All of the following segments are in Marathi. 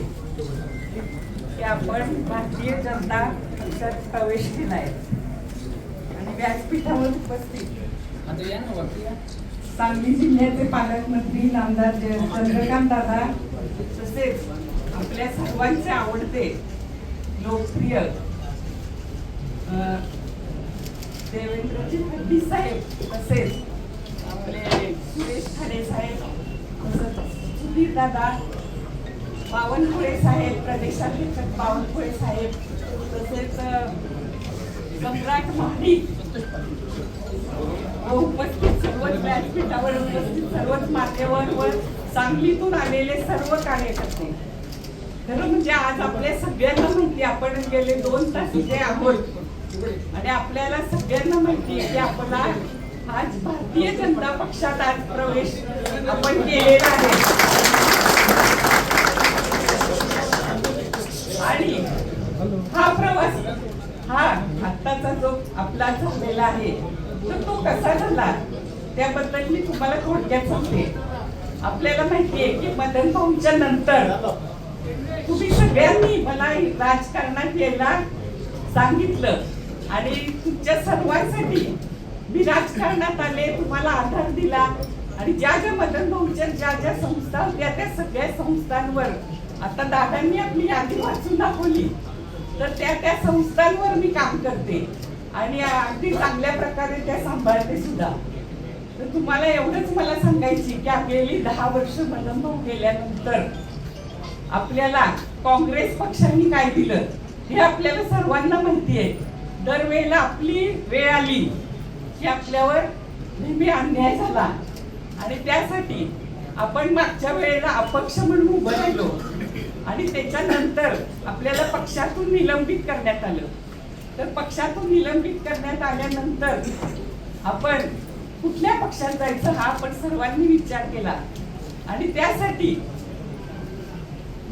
की आपण भारतीय जनता पक्षात प्रवेश केला आहे आणि व्यासपीठावर उपस्थित. सांगली जिल्ह्याचे पालकमंत्री नामदार चंद्रकांत दादा तसेच आपल्या सर्वांचे आवडते लोकप्रिय देवेंद्रजी फडणवीस साहेब तसेच आपले सुरेश खाडे साहेब तसंच सुधीर दादा बावनकुळे साहेब प्रदेशाध्यक्ष बावनकुळे साहेब तसेच सम्राट महाडिक. व उपस्थित सर्वच व्यासपीठावर उपस्थित सर्वच मान्यवर व सांगलीतून आलेले सर्व कार्यकर्ते. खरं म्हणजे आज आपल्या सगळ्यांना माहिती आपण गेले दोन तास इथे आहोत. आणि आपल्याला सगळ्यांना माहिती आहे की आपला आज भारतीय जनता पक्षात आज प्रवेश आपण केलेला आहे आणि हा प्रवास हा आत्ताचा जो आपला झालेला आहे तर तो कसा झाला? त्याबद्दल मी तुम्हाला थोडक्यात सांगते. आपल्याला माहिती आहे की मदन भाऊंच्या नंतर तुम्ही सगळ्यांनी मला राजकारणात यायला सांगितलं. आणि तुमच्या सर्वांसाठी मी राजकारणात आले तुम्हाला आधार दिला. आणि ज्या ज्या मदन भाऊंच्या ज्या ज्या संस्था होत्या त्या सगळ्या संस्थांवर आता दादांनी आपली यादी वाचून दाखवली. तर त्या त्या संस्थांवर मी काम करते. आणि अगदी चांगल्या प्रकारे त्या सांभाळते सुद्धा. तर तुम्हाला एवढंच मला सांगायची की गेली दहा वर्ष मनंभव गेल्यानंतर आपल्याला काँग्रेस पक्षाने काय दिलं हे आपल्याला सर्वांना माहिती आहे. दरवेळेला आपली वेळ आली की आपल्यावर नेहमी अन्याय झाला. आणि त्यासाठी आपण मागच्या वेळेला अपक्ष म्हणून उभं राहिलो. आणि त्याच्यानंतर आपल्याला पक्षातून निलंबित करण्यात आलं. तर पक्षातून निलंबित करण्यात आल्यानंतर आपण कुठल्या पक्षात जायचं हा आपण सर्वांनी विचार केला. आणि त्यासाठी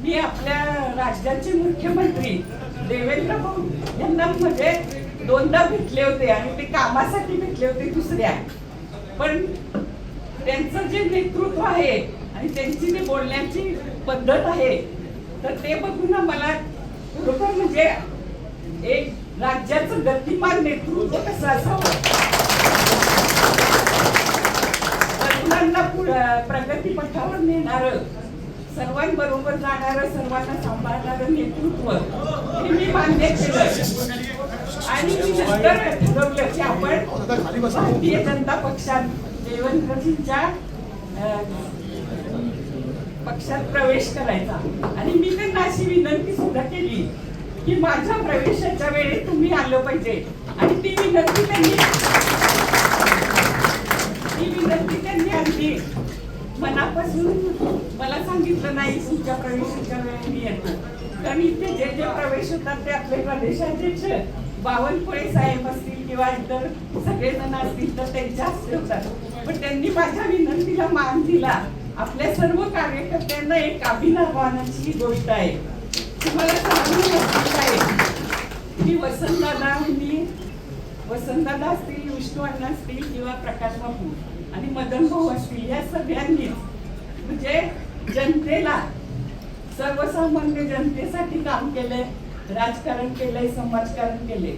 मी आपल्या राज्याचे मुख्यमंत्री देवेंद्र भाऊ यांना मध्ये दोनदा भेटले होते आणि ते कामासाठी भेटले होते दुसऱ्या. पण त्यांचं जे नेतृत्व आहे आणि त्यांची जी बोलण्याची पद्धत आहे तर ते बघून ना मला खरोखर म्हणजे एक राज्याचं गतिमान नेतृत्व कसं असावं तरुणांना पुढं प्रगती पथावर नेणार सर्वांबरोबर जाणारं सर्वांना सांभाळणारं नेतृत्व हे मी मान्य केलं आणि मी नंतर ठरवलं की आपण भारतीय जनता पक्षात देवेंद्रजींच्या पक्षात प्रवेश करायचा. आणि मी त्यांना अशी विनंती सुद्धा केली की माझ्या प्रवेशाच्या वेळी तुम्ही आलं पाहिजे. आणि ती विनंती त्यांनी ती विनंती त्यांनी आणली. मनापासून मला सांगितलं नाही तुमच्या प्रवेशाच्या वेळी मी येतो कारण इथे जे जे प्रवेश होतात ते आपले प्रदेशाध्यक्ष बावनकुळे साहेब असतील किंवा इतर सगळेजण असतील तर त्यांच्या हस्ते होतात. पण त्यांनी माझ्या विनंतीला मान दिला. आपल्या सर्व कार्यकर्त्यांना एक अभिनवानाची गोष्ट आहे. तुम्हाला सांगू आहे की वसंतदादा मी वसंतदादा असतील विष्णू अण्णा असतील किंवा प्रकाश बाबू आणि मदन भाऊ असतील या सगळ्यांनीच म्हणजे जनतेला सर्वसामान्य जनतेसाठी काम केलंय राजकारण केलंय समाजकारण केले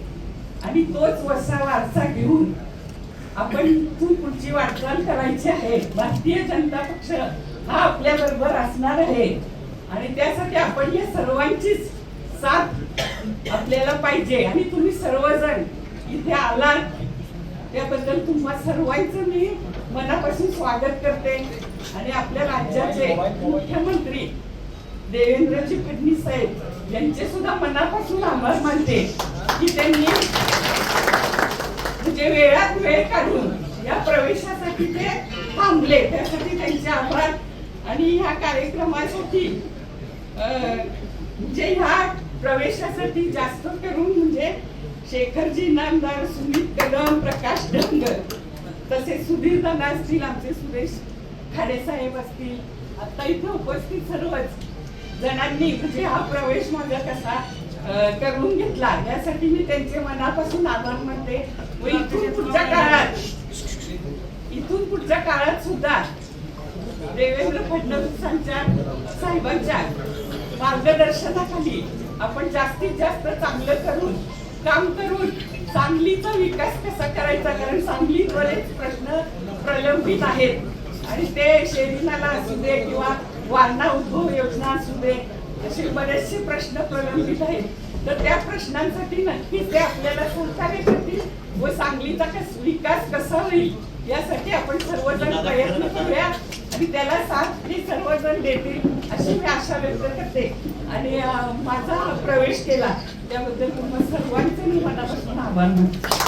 आणि तोच वसा वारसा घेऊन आपण इथून पुढची वाटचाल करायची आहे. भारतीय जनता पक्ष हा आपल्या बरोबर असणार आहे. आणि त्यासाठी आपण या सर्वांचीच साथ आपल्याला पाहिजे. आणि तुम्ही सर्वजण इथे आलात. त्याबद्दल तुम्हा सर्वांचं मी मनापासून स्वागत करते. आणि आपल्या राज्याचे मुख्यमंत्री देवेंद्रजी फडणवीस साहेब यांचे सुद्धा मनापासून आभार मानते. की त्यांनी ते वेळात वेळ काढून या प्रवेशासाठी ते थांबले. त्यासाठी त्यांचे आभार. आणि ह्या कार्यक्रमासाठी म्हणजे ह्या प्रवेशासाठी जास्त करून म्हणजे शेखरजी नामदार सुमित कदम प्रकाश डंगर तसेच सुधीर दादा असतील आमचे सुरेश खाडे साहेब असतील. आता इथे उपस्थित सर्वच जणांनी म्हणजे हा प्रवेश माझा कसा करून घेतला. यासाठी मी त्यांचे मनापासून आभार मानते. व इथून पुढच्या काळात इथून पुढच्या काळात सुद्धा देवेंद्र फडणवीसांच्या साहेबांच्या मार्गदर्शनाखाली आपण जास्तीत जास्त चांगलं करून काम करून सांगलीचा विकास कसा करायचा? कारण सांगलीत बरेच प्रश्न प्रलंबित आहेत. आणि ते शेरीनाला असू दे किंवा वारणा उद्भव योजना असू दे असे बरेचसे प्रश्न प्रलंबित आहेत. तर त्या प्रश्नांसाठी नक्कीच ते आपल्याला सहकार्य करतील व सांगलीचा कस विकास कसा होईल यासाठी आपण सर्वजण प्रयत्न करूया आणि त्याला साथ ते सर्वजण देतील अशी मी आशा व्यक्त करते. आणि माझा प्रवेश केला. त्याबद्दल तुम्हा सर्वांचे मी मनापासून आभार मानतो.